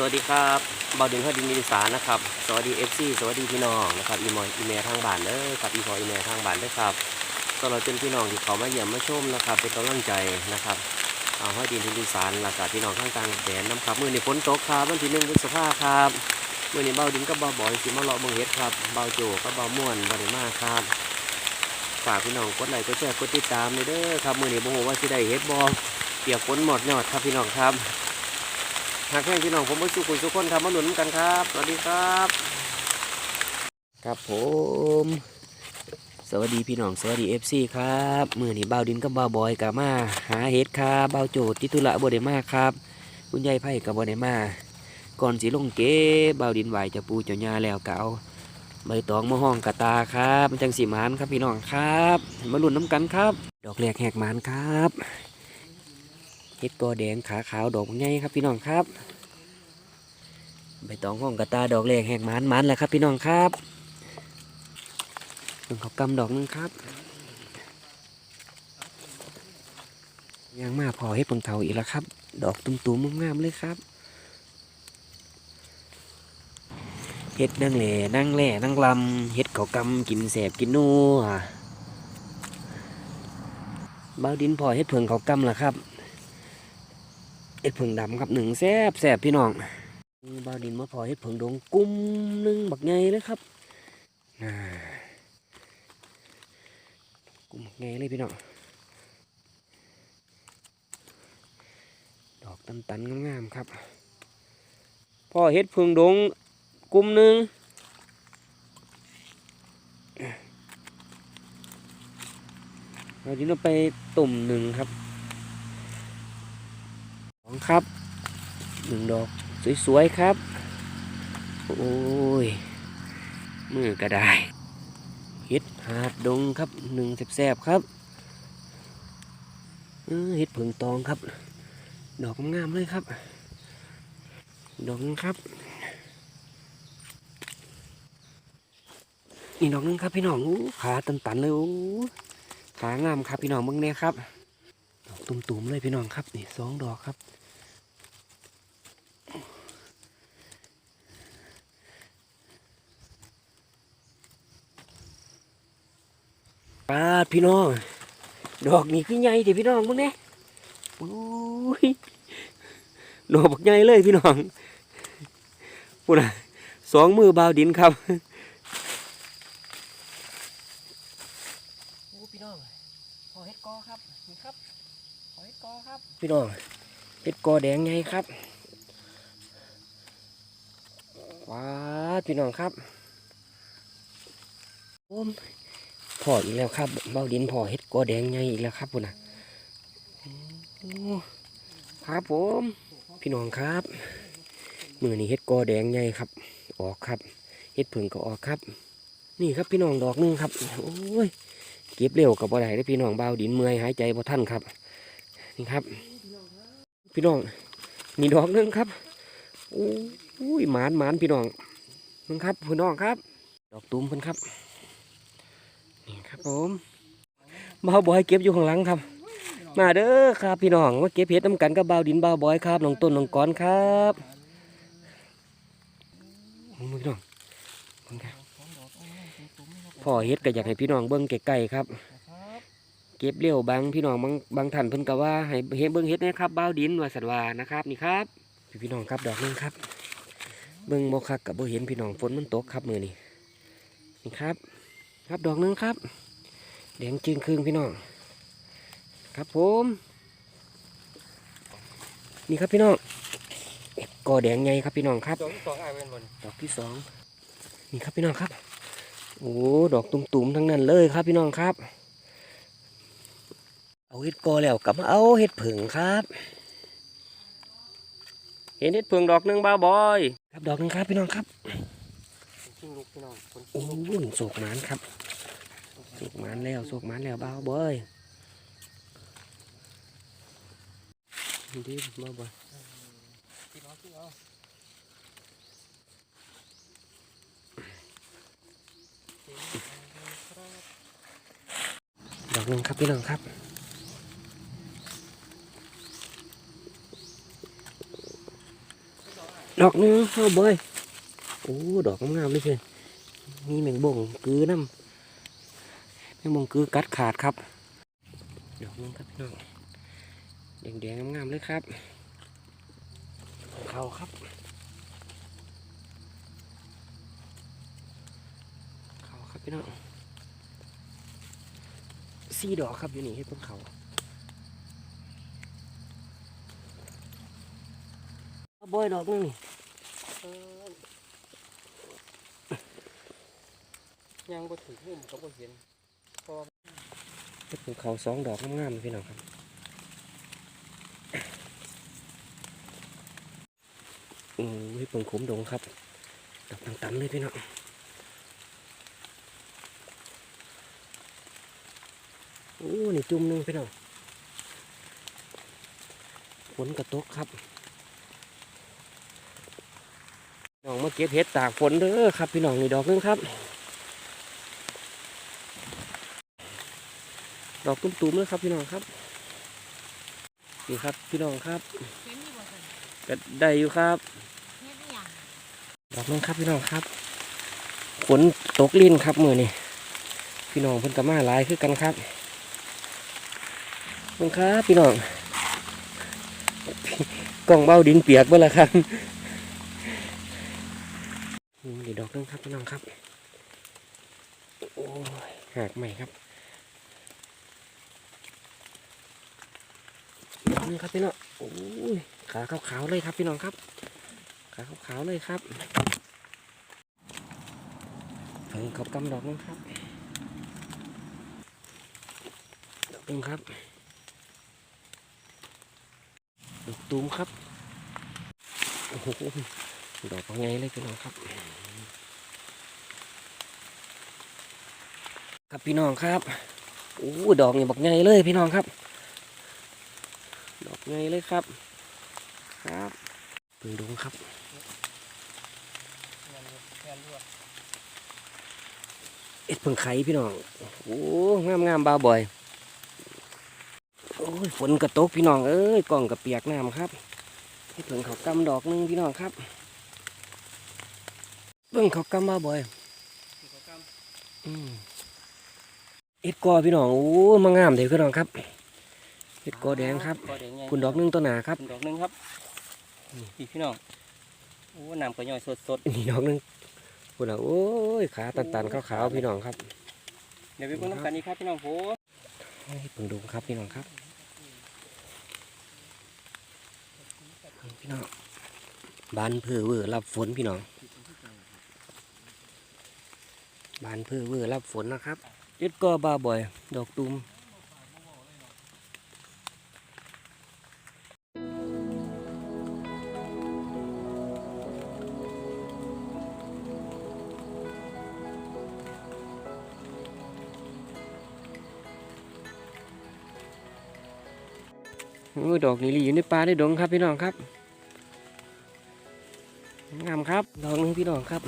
สวัสดีครับบอดินข้อดินมินิสารนะครับ สวัสดีเอฟซีสวัสดีพี่น้องนะครับอีมอยอีเมลทางบ้านเด้อครับอีพออีเมลทางบ้านเด้อครับตลอดจนพี่น้องที่เขามาเยี่ยมมาชมนะครับ เป็นกำลังใจนะครับเอาห้อยดินมินิสารหลักกับพี่น้องข้างกลางแดนน้ำครับมือนี้ฝนตกครับวันที่หนึ่งพฤษภาครับมือนี้เบาดินกับเบาบอยสิมาเลาะเบิ่งเฮ็ดครับเบาโจกับเบาม่วนบาริมาครับฝากพี่น้องกดไลค์กดแชร์กดติดตามเลยเด้อครับมือนี้บ่ฮู้ว่าสิได้เฮ็ดบ่เปียกฝนหมดยอดครับพี่น้องครับ หากแข่งพี่น้องผมมาสู่คุณสุกคนครับมาหนุนกันครับ สวัสดีครับ ครับผม สวัสดีพี่น้อง สวัสดีเอฟซีครับมือนี้บ่าวดินกับบ่าวบอยกับมาหาเห็ดครับบ่าวโจทย์ทิตุระบ่ได้มาครับคุณยายไผ่กับบ่ได้มาก่อนสิลงเก็บบ่าวดินไหวจะปูจ้าญาแล้วเก่าใบตองมะห้องกะตาครับมันจังสีมานครับพี่น้องครับ มาลุ้นน้ำกันครับ ดอกแรกแหกมานครับ เห็ดกอแดงขาขาวดอกใหญ่ครับพี่น้องครับใบตองห้องกระตาดอกแรกแหกมันมันแหละครับพี่น้องครับเพิ่งเขากำดอกนึงครับยังมาพอเห็ดเพิ่งเถาอีกแล้วครับ ดอกตุ้มๆงามๆเลยครับเห็ดนั่งแหล่นั่งแหล่นั่งลำเห็ดเขากำกินแสบกินนัวบ้าวดินพอเห็ดเพิงเขากำล่ะครับ เห็ดผึ่งดำครับหนึ่งแซบแซบพี่น้องนี่บาวดินมาพอเห็ดผึ่งดงกุ้มหนึ่งบักไงเลยครับน่ากุ้มบักไงเลยพี่น้องดอกตันตันๆงามๆครับพอเห็ดผึ่งดงกุ้มหนึ่งเราจะเอาไปตุ่มหนึ่งครับ องครับหนึ่งดอกสวยๆครับ โอ้ยมือก็ได้เห็ดหาดดงครับหนึ่งแสบๆครับเห็ดผึ่งตองครับ ดอกงามๆเลยครับ ดอกนึงครับนี่ดอกนึงครับพี่น้องขาตันๆเลยโอ้ขางามครับพี่น้องเบิ่งเนี่ยครับดอกตุ่มๆเลยพี่น้องครับนี่สองดอกครับ ปาดพี่น้อง ดอกนี่คือใหญ่เดี๋พี่น้องมึงเนี่ยโอ้ยดอกบักใหญ่เลยพี่น้องพูดนะสองมือบาวดินครับโอ้พี่น้องขอเห็ดกอครับนี่ครับขอเห็ดกอครับ พี่น้องเห็ดกอแดงไงครับว้าดพี่น้องครับโอ้มพ ออีกแล้วครับเบ้าดินพอเฮ็ดกอแดงใหญ่อีกแล้วครับพุ่นนะครับผม พี่น้องครับมือนี้เฮ็ดกอแดงใหญ่ครับ ออกครับเฮ็ดผึ่งก็ออกครับ นี่ครับพี่น้องดอกหนึงครับโอ้ยเก็บเร็วกับบ่ได้เด้พี่น้องเบาดินเมื่อยหายใจบ่ทันครับนี่ครับ พี่น้องนี่ดอกหนึงครับโอ้ยหมานหมานพี่น้องนึงครับพี่น้องครับ ดอกตุ้มเพิ่นครับ ครับผมบ่าวบอยเก็บอยู่ข้างหลังครับ มาเด้อครับพี่น้องมาเก็บเห็ดน้ำกันกับบ่าวดินบ่าวบอยครับน้องต้นน้องก้อนครับพี่น้องเบิ่งครับพ่อเห็ดก็อยากให้พี่น้องเบิ้งไกลๆครับ เก็บเร็วบางพี่น้องบางบางท่านเพิ่นก็ว่าให้เห็นเบิ้งเห็ดนะครับบ่าวดินว่าสันวานะครับ นี่ครับพี่พี่น้องครับดอกหนึงครับ เบิ้งบ่คักกับบ่เห็นพี่น้องฝนมันตกครับมือนี้นี่ครับ ครับดอกหนึงครับ แดงจึงครึ่งพี่น้อง ครับผม นี่ครับพี่น้องเอ็ดกอแดงใหญ่ครับพี่น้องครับดอกที่สองอายเป็นบนดอกที่สองนี่ครับพี่น้องครับ โอ้ดอกตุ่มๆทั้งนั้นเลยครับพี่น้องครับ เอาเห็ดกอแล้วกลับมาเอาเห็ดผึ่งครับ เห็นเห็ดผึ่งดอกหนึ่งบ้าบอย ครับดอกหนึงครับพี่น้องครับชิงลูกพี่น้องคนโอ้ยโศกหมานครับ โศกมานแล้วโศกมานแล้วบ้าบอยดีบ้าบยพี่น้องพี่น้องดอกหนึ่งครับพี่น้องครับดอกนึงเอาบอยโอ้ดอกงามๆเลยเพื่อนมีแมงบ่งกือน้ำ มงบ่งกือกัดขาดครับดอกนึงครับพี่น้องแดงๆงามๆเลยครับเขาครับเขาครับพี่น้องสี่ดอกครับอยู่นี่ให้เพิ่งเขาบอยดอกนึงนี่ยังบ่ถึงหุ่มก็บ่เห็น เฮ็ดภูเขาสองดอกงามๆเลยพี่น้องครับโอ้ยเปิงขมดงครับดอกตันๆเลยพี่น้องโอ้นี่จุ่มหนึงพี่น้องฝนกระตกครับน้องมาเก็บเห็ดตากฝนเด้อครับ พี่น้องนี่ดอกนึงครับ ดอกตุ้มๆเลยครับพี่น้องครับ นี่ครับพี่น้องครับก็ได้อยู่ครับดอกนึงครับพี่น้องครับฝนตกลิ้นครับมือนี่พี่น้องเพิ่นกมาหลายคือกันครับเพิ่นครับพี่น้องกล่องเบ้าดินเปียกเบ่ละครับนี่ดอกนึงครับพี่น้องครับ โอ้ยหักใหม่ครับ นึงครับพี่น้องโอ้ยขาขาวๆเลยครับพี่น้องครับ ขาขาวๆเลยครับเพิ่งเขากำดอกนึงครับดอกนึงครับดอกตูมครับโอ้โหดอกไงเลยพี่น้องครับ ครับพี่น้องครับโอ้ดอกนี่บักไงเลยพี่น้องครับ ไงเลยครับ ครับเพิ่งดูครับแม่นอยู่แม่นอยู่อะเอ็ดเพิ่งไข่พี่น้อง โอ้งามงามๆบาวบ่อยโอ้ยฝนกระตกพี่น้องเอ้ยกล่องกระเปียกน้ำครับเอ็ดเพิ่งเขากำดอกหนึงพี่น้องครับเบิ่งเขากำบาวบ่อยที่เขากำอืมเอ็ดกอพี่น้องโอ้มางามเดี๋ยวพี่น้องครับ เอ็ดกอแดงครับกอแดงใหญ่คุณดอกหนึงตัวหนาครับคุณดอกหนึงครับนี่พี่น้องโอ้น้ำก็ย่อยสดนี่ดอกหนึงคุณอะโอ้ยขาตันๆขาวๆพี่น้องครับๆเดี๋ยวไปเบิ่งน้ำกันนี่ครับพี่น้องโหให้เพิ่งดูครับพี่น้องครับพี่น้องบานเพื่อเวอร์รับฝนพี่น้องบานเพื่อเวอร์รับฝนนะครับยึดก็บาบ่อย ดอกตูม โอ้ยดอกนี่ลีอยู่ในป่าในดงครับพี่น้องครับ งามครับ ดอกนึงพี่น้องครับ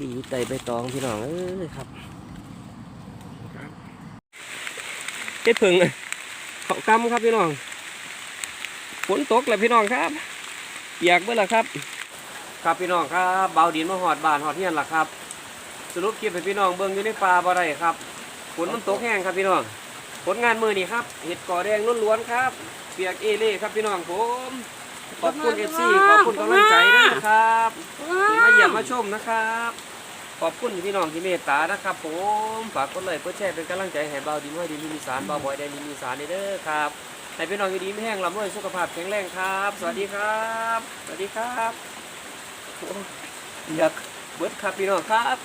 ลีอยู่ใต้ใบตองพี่น้องเอ้ยครับเจ็ดผึ่งเขากำครับพี่น้อง ฝนตกแล้วพี่น้องครับเปียกเมื่อละครับ ครับพี่น้องครับเบาดินมาหอดบานหอดเฮียนล่ะครับ สรุปคลิปให้พี่น้องเบิ่งอยู่ในป่าบ่ได้ครับฝนมันตกแห้งครับพี่น้องผลงานมือนี่ครับเห็ดก่อแดงล้วนๆครับ เปียกเอเล่ครับพี่น้องผมขอบคุณเอฟซีขอบคุณกำลังใจด้วยนะครับที่มาเยี่ยมมาชมนะครับ ขอบคุณพี่น้องที่เมตตานะครับ ผมฝากกดไลค์กดแชร์เป็นกำลังใจให้เบาดีด้วยดีมีสารเบาบอยได้ดีมีสารเด้อครับให้พี่น้องอยู่ดีไม่แห้งลำด้วยสุขภาพแข็งแรงครับ สวัสดีครับ สวัสดีครับโอ้ยอยากเบิดครับพี่น้องครับ